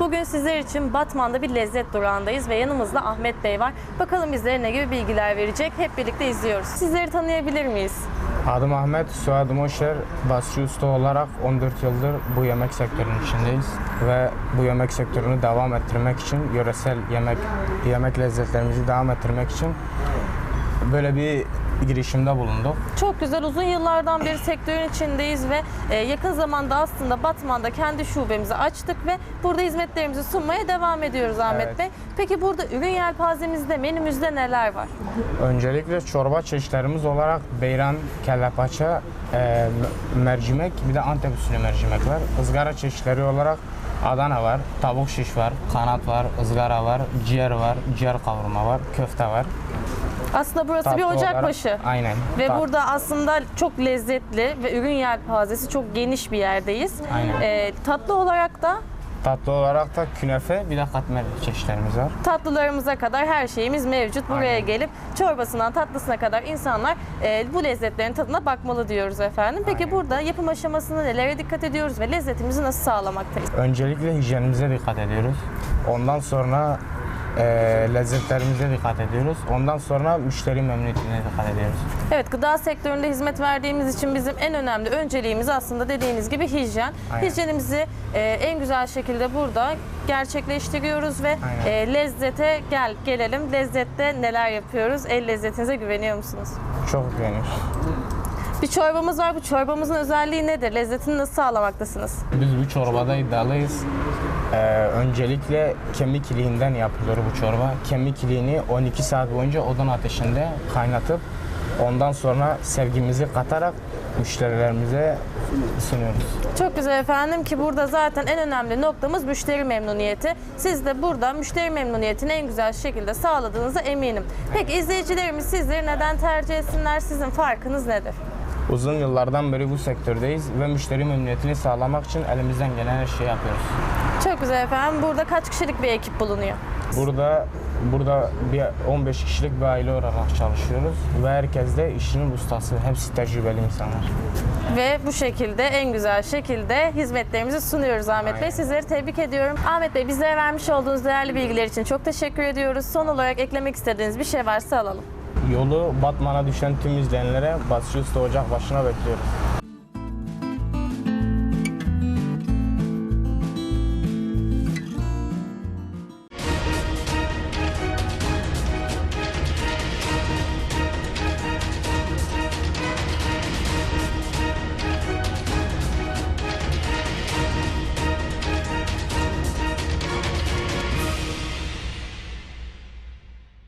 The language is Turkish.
Bugün sizler için Batman'da bir lezzet durağındayız ve yanımızda Ahmet Bey var. Bakalım bizlere ne gibi bilgiler verecek hep birlikte izliyoruz. Sizleri tanıyabilir miyiz? Adım Ahmet, soyadım Oşer. Basçı usta olarak 14 yıldır bu yemek sektörünün içindeyiz. Ve bu yemek sektörünü devam ettirmek için, yöresel yemek yemek lezzetlerimizi devam ettirmek için böyle bir girişimde bulunduk. Çok güzel uzun yıllardan beri sektörün içindeyiz ve e, yakın zamanda aslında Batman'da kendi şubemizi açtık ve burada hizmetlerimizi sunmaya devam ediyoruz Ahmet Evet. Bey. Peki burada ürün yelpazemizde, menümüzde neler var? Öncelikle çorba çeşitlerimiz olarak beyran, kelle paça, e, mercimek, bir de Antep usulü mercimek var. Izgara çeşitleri olarak Adana var, tavuk şiş var, kanat var, ızgara var, ciğer var, ciğer kavurma var, köfte var. Aslında burası bir Tatlı olarak- ocakbaşı. Aynen. Ve Tat- burada aslında çok lezzetli ve ürün yelpazesi çok geniş bir yerdeyiz. Aynen. E, tatlı olarak da Tatlı olarak da künefe bir de katmer çeşitlerimiz var. tatlılarımıza kadar her şeyimiz mevcut. Buraya Aynen. gelip çorbasından tatlısına kadar insanlar e, bu lezzetlerin tadına bakmalı diyoruz efendim. Peki Aynen. burada yapım aşamasında nelere dikkat ediyoruz ve lezzetimizi nasıl sağlamaktayız? Öncelikle hijyenimize dikkat ediyoruz. Ondan sonra e, lezzetlerimize dikkat ediyoruz. Ondan sonra müşteri memnuniyetine dikkat ediyoruz. Evet gıda sektöründe hizmet verdiğimiz için bizim en önemli önceliğimiz aslında dediğiniz gibi hijyen. Aynen. Hijyenimizi e, en güzel şekilde burada gerçekleştiriyoruz ve e, lezzete gel gelelim. Lezzette neler yapıyoruz? El lezzetinize güveniyor musunuz? Çok güveniyor. Bir çorbamız var. Bu çorbamızın özelliği nedir? Lezzetini nasıl sağlamaktasınız? Biz bu çorbada iddialıyız. Ee, öncelikle kemik iliğinden yapılıyor bu çorba. Kemik iliğini 12 saat boyunca odun ateşinde kaynatıp ondan sonra sevgimizi katarak müşterilerimize sunuyoruz. Çok güzel efendim ki burada zaten en önemli noktamız müşteri memnuniyeti. Siz de burada müşteri memnuniyetini en güzel şekilde sağladığınıza eminim. Peki izleyicilerimiz sizleri neden tercih etsinler? Sizin farkınız nedir? Uzun yıllardan beri bu sektördeyiz ve müşteri memnuniyetini sağlamak için elimizden gelen her şeyi yapıyoruz. Çok güzel efendim. Burada kaç kişilik bir ekip bulunuyor? Burada burada bir 15 kişilik bir aile olarak çalışıyoruz ve herkes de işinin ustası. Hepsi tecrübeli insanlar. Ve bu şekilde en güzel şekilde hizmetlerimizi sunuyoruz Ahmet Bey. Aynen. Sizleri tebrik ediyorum. Ahmet Bey bizlere vermiş olduğunuz değerli bilgiler için çok teşekkür ediyoruz. Son olarak eklemek istediğiniz bir şey varsa alalım. Yolu Batman'a düşen tüm izleyenlere Basri Usta Ocak başına bekliyoruz.